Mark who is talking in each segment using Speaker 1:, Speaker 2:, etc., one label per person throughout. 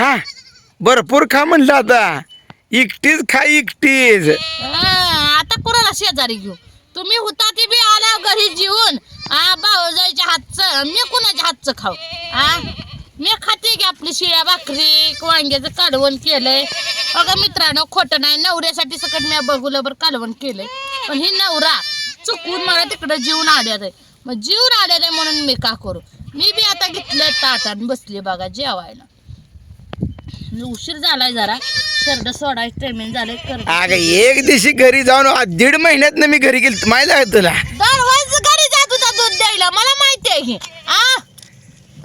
Speaker 1: खा. भरपूर खा म्हणलं आता. एकटीच खा एकटीच.
Speaker 2: हा, आता कुणाला शेजारी घेऊ? तुम्ही होता ती बी आल्या घरी जीवन आ भाऊजाईच्या हातचं मी कुणाच्या हातचं खाऊ? हा मी खाते की आपली शिळ्या भाकरी वांग्याचं कालवण केलंय. अगं मित्रांनो खोटं नाही. नवऱ्यासाठी सकट मी बघूलबर कालवण केलंय. पण ही नवरा चुकून मला तिकडं जीवन आल्यात. आहे मग जीवन आलेलं आहे म्हणून मी का करू? मी बी आता घेतलं ताटात बसली बघा जेवायला. उशीर झालाय जरा. शर्ट सोडायचं टायमिंग झालंय कर
Speaker 1: अगं एक दिवशी घरी जाऊन आ- दीड महिन्यात मी घरी गेलो माहिती आहे तुला?
Speaker 2: दरवाज घरी जात होता दूध द्यायला. मला माहिती आहे की आ?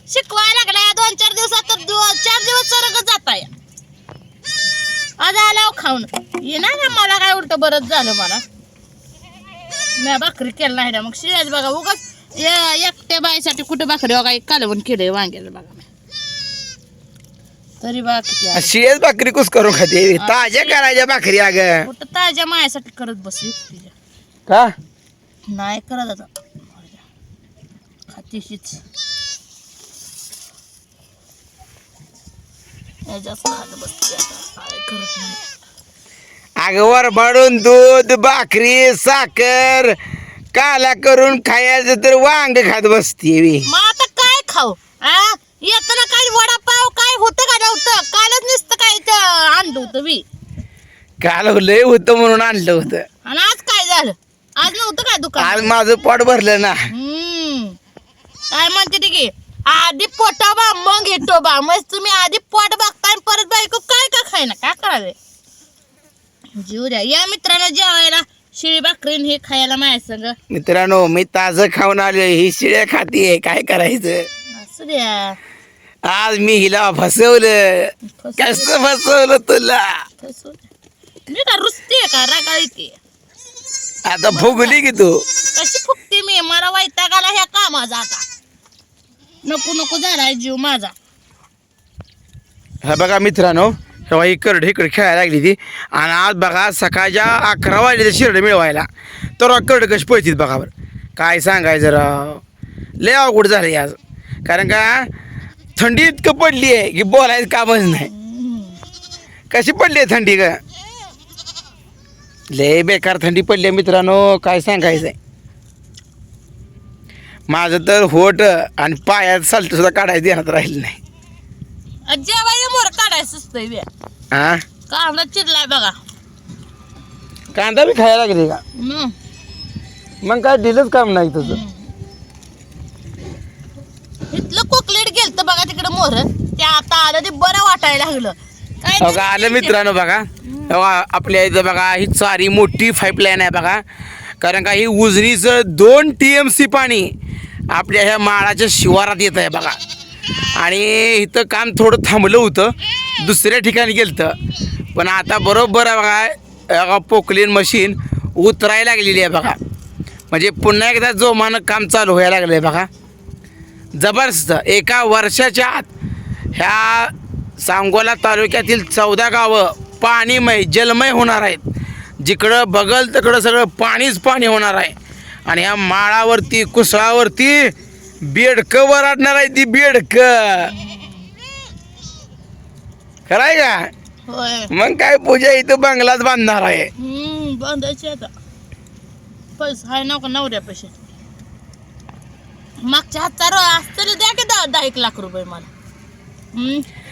Speaker 2: शिकवायला लागलाय. दोन चार दिवसात तर दो- चार दिवस सरग जाताय. आज आला खाऊन. येणार ना मला काय उलट बरंच झालं मला. मी भाकरी केलं नाही ना. मग शिळ्याच बघा उगाच ए- एकट्या बाईसाठी कुठे भाकरी? बघा एक कालवण केलंय वांग्याचं बघा तरी आहे.
Speaker 1: शिळेच भाकरी कुस करून खाते? ताज्या करायच्या भाकरी अगं.
Speaker 2: कुठं ताज्या मायासाठी करत बसली तिच्या
Speaker 1: का?
Speaker 2: नाही करत आता. खातीशीच याच्याच खात बसते आता. काय करत नाही.
Speaker 1: अगं वरबाडून दूध भाकरी साखर काला करून खायचं तर वांग खात बसते बी.
Speaker 2: मग आता काय खाऊ? आ? येताना काय वडापाव काय होतं का नव्हतं कालच नुसतं काय ते आणलं होतं मी
Speaker 1: काल लय होतं म्हणून आणलं होतं.
Speaker 2: आणि आज काय झालं? आज नव्हतं काय
Speaker 1: आज
Speaker 2: दुकान
Speaker 1: माझं पोट भरलं ना.
Speaker 2: हम्म. काय म्हणते ती की आधी पोटाबा मग येतो बा. मग तुम्ही आधी पोट बघताय आणि परत बायको काय का खायना? काय करावे? जीव द्या. या मित्रांनो जेवायला शिळी भाकरीन हे खायला माझ्या संग.
Speaker 1: मित्रांनो मी ताजं खाऊन आलो ही शिळ्या खातीये. काय करायचं?
Speaker 2: असू द्या.
Speaker 1: आज मी हिला फसवलं.
Speaker 2: फसू-
Speaker 1: कसं फसवलं तुला.
Speaker 2: मी का रुसते का? रागाळी की
Speaker 1: आता फुगली की तू.
Speaker 2: कशी फुकते मी? मला वैताग आला ह्या कामाचा आता. नको नको झालाय जीव माझा.
Speaker 1: हा बघा मित्रांनो तेव्हा ही करड इकडे खेळायला लागली ती. आणि आज बघा सकाळच्या अकरा वाजले शिरड मिळवायला. तर करड कशी पळतीत बघा बरं. काय सांगायचं राव? लय अवघड झालं आज. कारण का थंडी इतकं पडली आहे की बोलायचं कामच नाही. कशी पडली आहे थंडी का लय बेकार थंडी पडली आहे मित्रांनो काय सांगायचं आहे माझं तर होट आणि पायात सल्ट सुद्धा काढायचं देण्यात राहिलं नाही.
Speaker 2: जेवायला मोर काढायचं असतंय बे.
Speaker 1: हा
Speaker 2: चिरलाय बघा.
Speaker 1: कांदा बी खायला लागले का. मग काय दिलंच काम नाही तुझं.
Speaker 2: बघा तिकडे मोर ते आता आलं ते बरं वाटायला लागलं. काय
Speaker 1: बघा आलं मित्रांनो बघा. आपल्या इथं बघा ही चारी मोठी पाईपलाईन आहे बघा. कारण का ही उजनीचं दोन टी एम सी पाणी आपल्या ह्या माळाच्या शिवारात येत आहे बघा. आणि इथं काम थोडं थांबलं होतं. दुसऱ्या ठिकाणी गेलं पण आता बरोबर आहे बघा बघा पोकलीन मशीन उतरायला लागलेली आहे बघा. म्हणजे पुन्हा एकदा जोमानं काम चालू व्हायला लागलं आहे बघा. जबरदस्त. एका वर्षाच्या आत ह्या सांगोला तालुक्यातील चौदा गावं पाणीमय जलमय होणार आहेत. जिकडं बघल तिकडं सगळं पाणीच पाणी होणार आहे. आणि ह्या माळावरती कुसळावरती बेडकं वराडणार आहे ती बेडकं. खरंय का? मग काय पूजा इथं बंगलाच बांधणार आहे.
Speaker 2: बांधायचे आता. पैसा आहे ना का नवऱ्या पैसे मागच्या हातचा रो असतं द्या की दहा दहा एक लाख रुपये मला.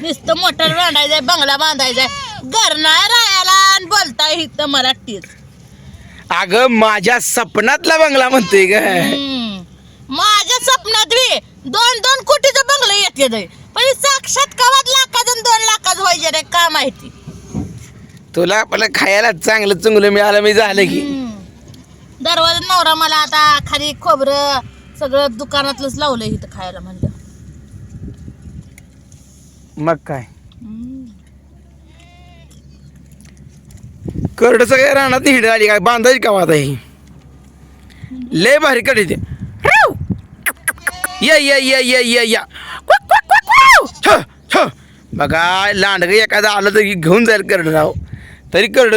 Speaker 2: नुसतं मोटर बांधायचंय बंगला बांधायचाय. घर नाही राहायला आणि बोलताय इथं मराठीत.
Speaker 1: अगं माझ्या सपनातला बंगला म्हणतोय ग.
Speaker 2: माझ्या स्वप्नात बी दोन दोन कोटीचं बंगलं येते. पण साक्षात कवात लाखाचं दोन लाखाचं व्हायचे रे का माहिती.
Speaker 1: तुला आपलं खायला चांगलं चुंगलं मिळालं मी झालं की.
Speaker 2: दरवाजा नवरा मला आता खाली खोबरं सगळं दुकानातलंच लावलंय इथं खायला म्हणलं.
Speaker 1: मग काय? करड सगळ्या रानात हिड आली काय? बांधायची का आता ही लय भारी कड येते या या या या या या. बघा लांडग एखादं आलं तर घेऊन जाईल करड राव. तरी करड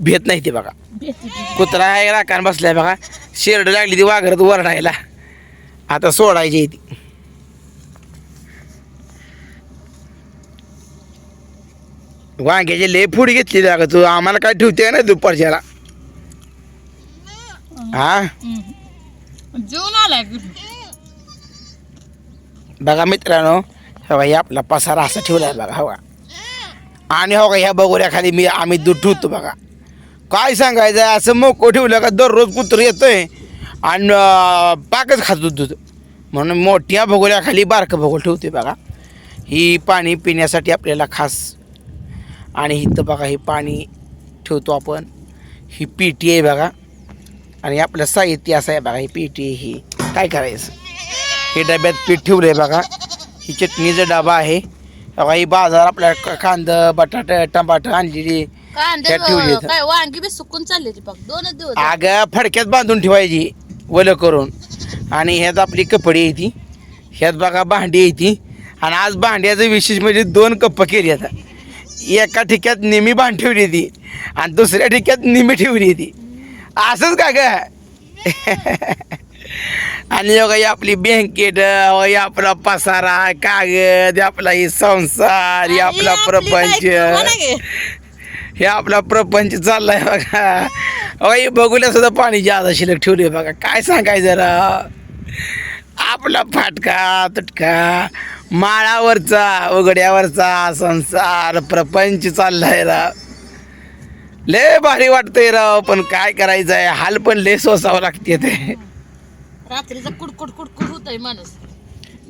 Speaker 1: भेट नाही ते बघा.
Speaker 2: ती.
Speaker 1: कुत्रा आहे राखान बसलाय बघा. शेरड लागली ती वाघरत वरडायला आता सोडायची ती. वांग्याची लय फुडी घेतली का तू. आम्हाला काय ठेवते ना दुपारच्याला. हा?
Speaker 2: जेवून आलाय
Speaker 1: बघा मित्रांनो हो हे आपला पसारा असा ठेवला आहे बघा हो का आणि हो का ह्या बगोऱ्याखाली मी आम्ही दूध ठेवतो बघा. काय सांगायचं असं मोकं ठेवलं का दररोज कुत्र येतोय. आणि पाकच खातो दूध. म्हणून मोठ्या भगोऱ्याखाली बारकं भगोल ठेवते बघा. ही पाणी पिण्यासाठी आपल्याला खास. आणि इथं बघा हे पाणी ठेवतो आपण. ही पिटी आहे बघा. आणि आपलं साहित्य असं आहे बघा ही पिटी ही. काय करायचं? हे डब्यात पीठ ठेवलं आहे बघा. ही चटणीचा डबा आहे. बघा ही बाजार आपल्या कांदा बटाटा टमाटर आणलेली. ठेवली
Speaker 2: वांगी बी सुकून चालली
Speaker 1: आग फडक्यात बांधून ठेवायची. वलं करून. आणि ह्यात आपली कपडे येते ह्यात बघा भांडी येते आणि आज भांड्याचं विशेष म्हणजे दोन कप्प केली आता. एका ठिक्यात नेहमी भांड ठेवली ती आणि दुसऱ्या ठिक्यात नेहमी ठेवली ती असंच का ग? आणि बघा ही आपली बँकेट आपला पसारा कागद आपला ही संसार हे आपला प्रपंच. हे आपला प्रपंच चाललाय बघा. हे बघूला सुद्धा पाणी जादा शिल्लक ठेवले बघा. काय सांगायचं जरा? आपला फाटका तुटका माळावरचा उघड्यावरचा संसार प्रपंच चाललाय राव लय भारी वाटतंय राव पण काय करायचं आहे हाल पण लय सोसावं लागते ते.
Speaker 2: रात्रीचा कुडकुड कुडकुड होतय माणूस.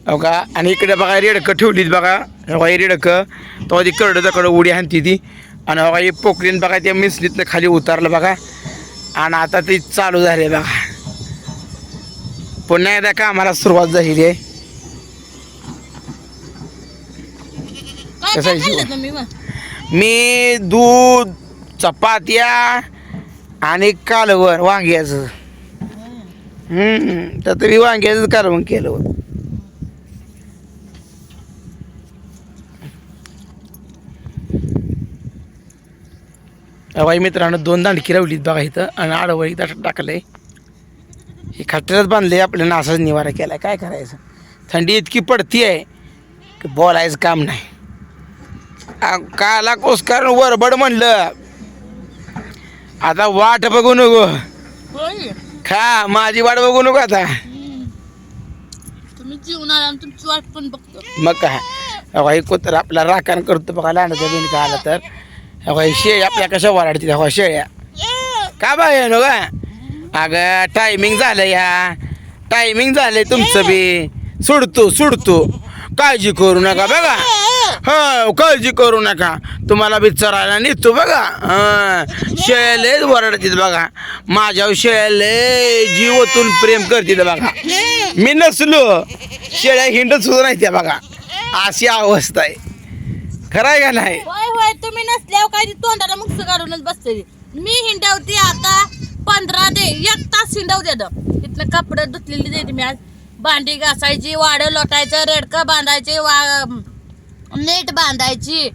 Speaker 1: हो का? आणि इकडे बघा रेडकं ठेवलीत बघा. बघा हे रेडकं? तेव्हा ती करडं तकडं उडी हाणती ती. आणि बघा हे पोकरीन बघा त्या मिसलीतनं खाली उतारलं बघा. आणि आता ती चालू झाली बघा. पुन्हा एकदा कामाला सुरुवात झालेली आहे. कसं मी दूध चपात्या आणि कालवण वांग्याचं. हम्म, तर तुम्ही वांग्याचं कालवण केलं होतं. बाई मित्रांनो दोन दांडकी लावलीत बघा इथं आणि आडवळी इथं टाकलंय. हे खटऱ्यात बांधले आपल्याला असाच निवारा केलाय. काय करायचं? थंडी इतकी पडती आहे की बोलायचं काम नाही. काला कोसकार वरबड म्हणलं. आता वाट बघू नको. खा माझी वाट बघू नको आता. मग काय? हे कुत्र आपला राखण करतो बघा लांडाचा बिन का आला तर. अहो, शेळ्या आपल्या कशा वराडतील? अहो शेळ्या. का बाय नो का अगं टायमिंग झालं या टायमिंग झालंय तुमचं बी. सोडतो सोडतो. काळजी करू नका बघा. हो काळजी करू नका. तुम्हाला बी चरायला नेतो बघा. हा. शेळ्याले वरडतील बघा. माझ्या शेळ्याले जीवतून प्रेम करतील बघा. मी नसलो शेळ्या हिंडत सुद्धा नाही त्या बघा. अशी अवस्था आहे. खरं आहे का नाही?
Speaker 2: तुम्ही नसल्यावर काय ती तोंडाला मुक्स काढूनच बसते मी हिंडवते आता पंधरा दे एक तास हिंडवते इथनं कपडे धुतलेली देते मी आज. भांडी घासायची वाड लोटायचं रेडकं बांधायचे वा नेट बांधायची.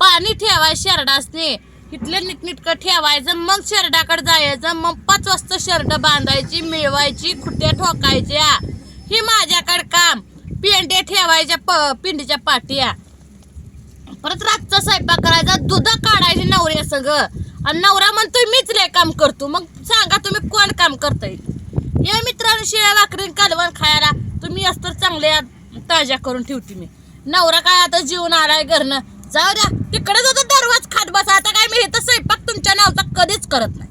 Speaker 2: पाणी ठेवायचं शेरडासने. इथले नीटनीटकं ठेवायचं मग शेरडाकडे जायचं मग पाच वाजता शर्ट बांधायची मिळवायची खुट्ट्या ठोकायच्या. ही माझ्याकडे काम. पेंड्या ठेवायच्या प पिंडीच्या पाट्या. परत रातचा स्वयंपाक करायचा दुध काढायची नवऱ्या सगळं आणि नवरा म्हणतोय मीच लय काम करतो. मग सांगा तुम्ही कोण काम करताय? या मित्रांनो शिळ्या भाकरी कालवण खायला तुम्ही असतर चांगल्या ताज्या करून ठेवते मी. नवरा काय आता जीवन आलाय घरनं? जाऊ द्या तिकडे जातो दरवाज खात बसा. आता काय मी हे तर स्वयंपाक तुमच्या नावचा कधीच करत नाही.